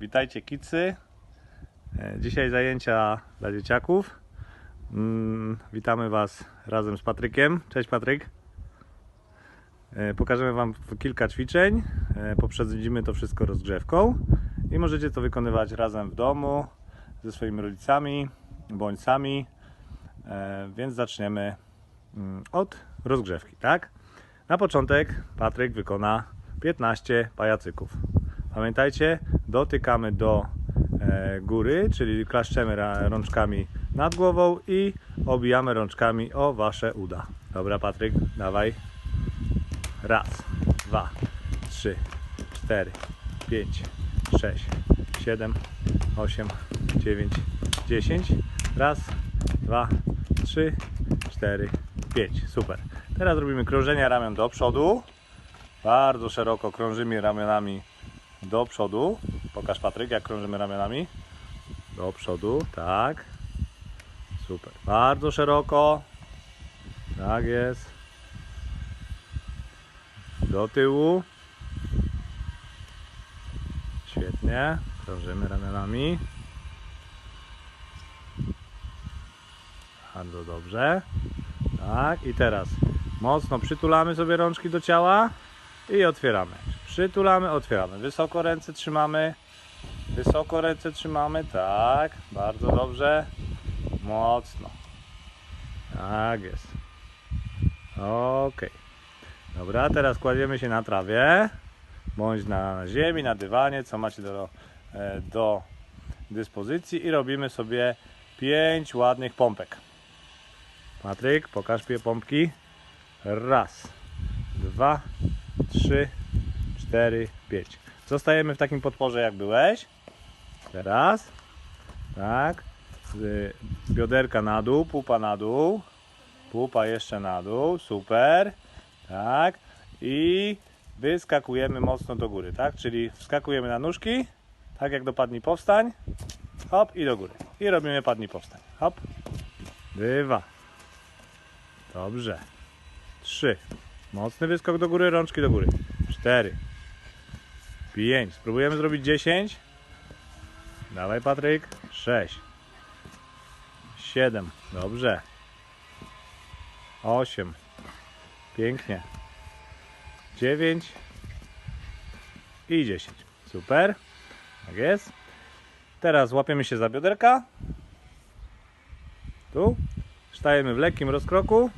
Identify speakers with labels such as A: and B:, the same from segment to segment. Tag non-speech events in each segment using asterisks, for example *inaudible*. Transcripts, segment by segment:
A: Witajcie kicy. E, Dzisiaj zajęcia dla dzieciaków. Mm, Witamy Was razem z Patrykiem. Cześć Patryk. E, Pokażemy Wam kilka ćwiczeń. E, Poprzedzimy to wszystko rozgrzewką i możecie to wykonywać razem w domu ze swoimi rodzicami bądź sami. Więc zaczniemy mm, od rozgrzewki, tak? Na początek Patryk wykona 15 pajacyków. Pamiętajcie, dotykamy do e, góry, czyli klaszczemy rączkami nad głową i obijamy rączkami o wasze uda. Dobra, Patryk, dawaj. Raz, dwa, trzy, cztery, pięć, sześć, siedem, osiem, dziewięć, dziesięć. Raz, dwa, trzy, cztery, pięć. Super. Teraz robimy krążenia ramion do przodu. Bardzo szeroko krążymy ramionami do przodu. Pokaż Patryk, jak krążymy ramionami. Do przodu, tak. Super. Bardzo szeroko. Tak jest. Do tyłu. Świetnie. Krążymy ramionami. Bardzo dobrze. Tak, i teraz mocno przytulamy sobie rączki do ciała i otwieramy. Przytulamy, otwieramy. Wysoko ręce trzymamy. Wysoko ręce trzymamy. Tak, bardzo dobrze. Mocno. Tak jest. Ok. Dobra, teraz kładziemy się na trawie bądź na ziemi, na dywanie, co macie do, e, do dyspozycji i robimy sobie 5 ładnych pompek. Patryk, pokaż mi pompki. Raz, dwa, trzy, cztery, pięć. Zostajemy w takim podporze jak byłeś. Teraz. Tak. Bioderka na dół, pupa na dół. Pupa jeszcze na dół. Super. Tak. I wyskakujemy mocno do góry, tak? Czyli wskakujemy na nóżki. Tak jak do padni powstań. Hop i do góry. I robimy padni powstań. Hop. Dwa. Dobrze. Trzy. Mocny wyskok do góry, rączki do góry. Cztery. Pięć. Spróbujemy zrobić dziesięć. Dawaj Patryk. Sześć. Siedem. Dobrze. Osiem. Pięknie. Dziewięć. I dziesięć. Super. Tak jest. Teraz łapiemy się za bioderka. Tu. Stajemy w lekkim rozkroku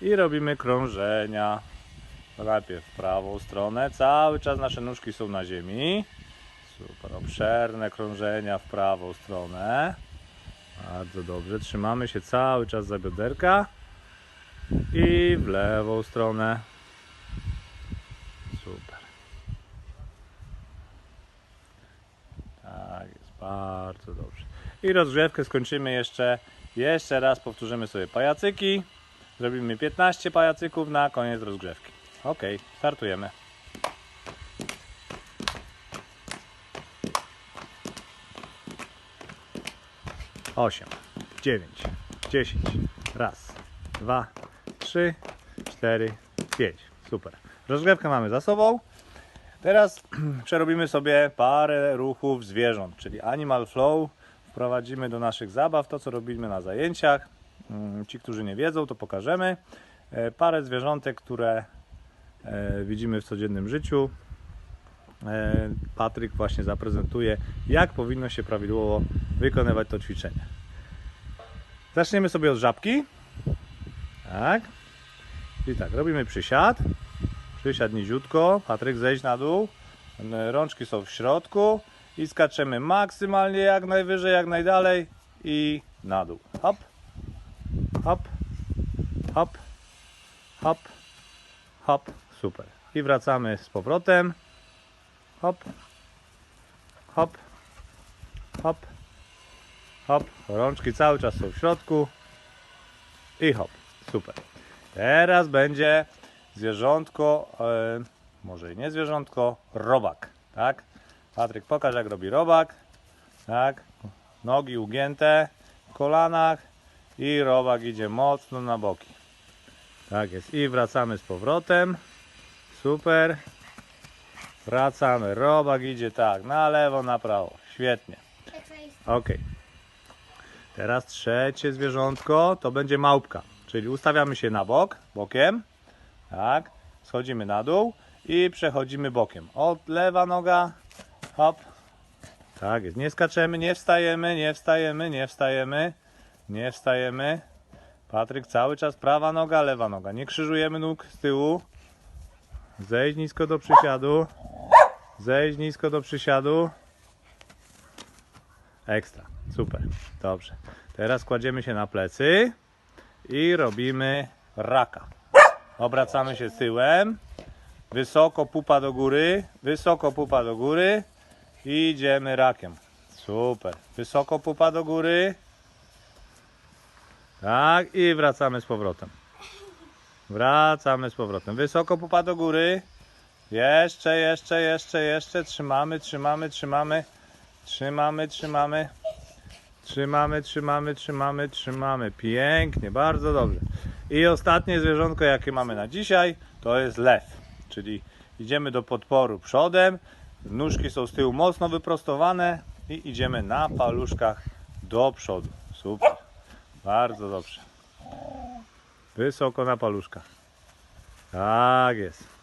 A: i robimy krążenia. Najpierw w prawą stronę. Cały czas nasze nóżki są na ziemi. Super, obszerne krążenia w prawą stronę. Bardzo dobrze. Trzymamy się cały czas za bioderka. I w lewą stronę. Super. Tak jest, bardzo dobrze. I rozgrzewkę skończymy jeszcze. Jeszcze raz powtórzymy sobie pajacyki. Zrobimy 15 pajacyków na koniec rozgrzewki. Ok, startujemy. Osiem, dziewięć, dziesięć. Raz, dwa, trzy, cztery, pięć. Super. Rozgrzewkę mamy za sobą. Teraz *clears throat* przerobimy sobie parę ruchów zwierząt, czyli Animal Flow. Wprowadzimy do naszych zabaw to, co robimy na zajęciach. Mm, Ci, którzy nie wiedzą, to pokażemy. E, Parę zwierzątek, które e, widzimy w codziennym życiu. E, Patryk właśnie zaprezentuje, jak powinno się prawidłowo wykonywać to ćwiczenie. Zaczniemy sobie od żabki. Tak. I tak, robimy przysiad. Przysiad niziutko. Patryk zejdź na dół. Rączki są w środku. I skaczemy maksymalnie jak najwyżej, jak najdalej. I na dół. Hop. Hop. Hop. Hop. Hop. Super. I wracamy z powrotem. Hop. Hop. Hop. Hop. Rączki cały czas są w środku. I hop. Super. Teraz będzie zwierzątko, e, może i nie zwierzątko, robak. Tak? Patryk, pokaż jak robi robak. Tak? Nogi ugięte w kolanach i robak idzie mocno na boki. Tak jest. I wracamy z powrotem. Super. Wracamy. Robak idzie tak, na lewo, na prawo. Świetnie. Ok. Teraz trzecie zwierzątko to będzie małpka. Czyli ustawiamy się na bok, bokiem. Tak. Schodzimy na dół i przechodzimy bokiem. Od lewa noga. Hop. Tak jest. Nie skaczemy, nie wstajemy, nie wstajemy, nie wstajemy. Nie wstajemy. Patryk cały czas prawa noga, lewa noga. Nie krzyżujemy nóg z tyłu. Zejdź nisko do przysiadu. Zejdź nisko do przysiadu. Ekstra. Super. Dobrze. Teraz kładziemy się na plecy i robimy raka. Obracamy się tyłem. Wysoko pupa do góry. Wysoko pupa do góry. I idziemy rakiem. Super. Wysoko pupa do góry. Tak, i wracamy z powrotem. Wracamy z powrotem. Wysoko pupa do góry. Jeszcze, jeszcze, jeszcze, jeszcze. Trzymamy, trzymamy, trzymamy. Trzymamy, trzymamy. Trzymamy, trzymamy, trzymamy, trzymamy. Pięknie, bardzo dobrze. I ostatnie zwierzątko, jakie mamy na dzisiaj, to jest lew. Czyli idziemy do podporu przodem. Nóżki są z tyłu mocno wyprostowane i idziemy na paluszkach do przodu. Super. Bardzo dobrze. Wysoko na paluszkach. Tak jest.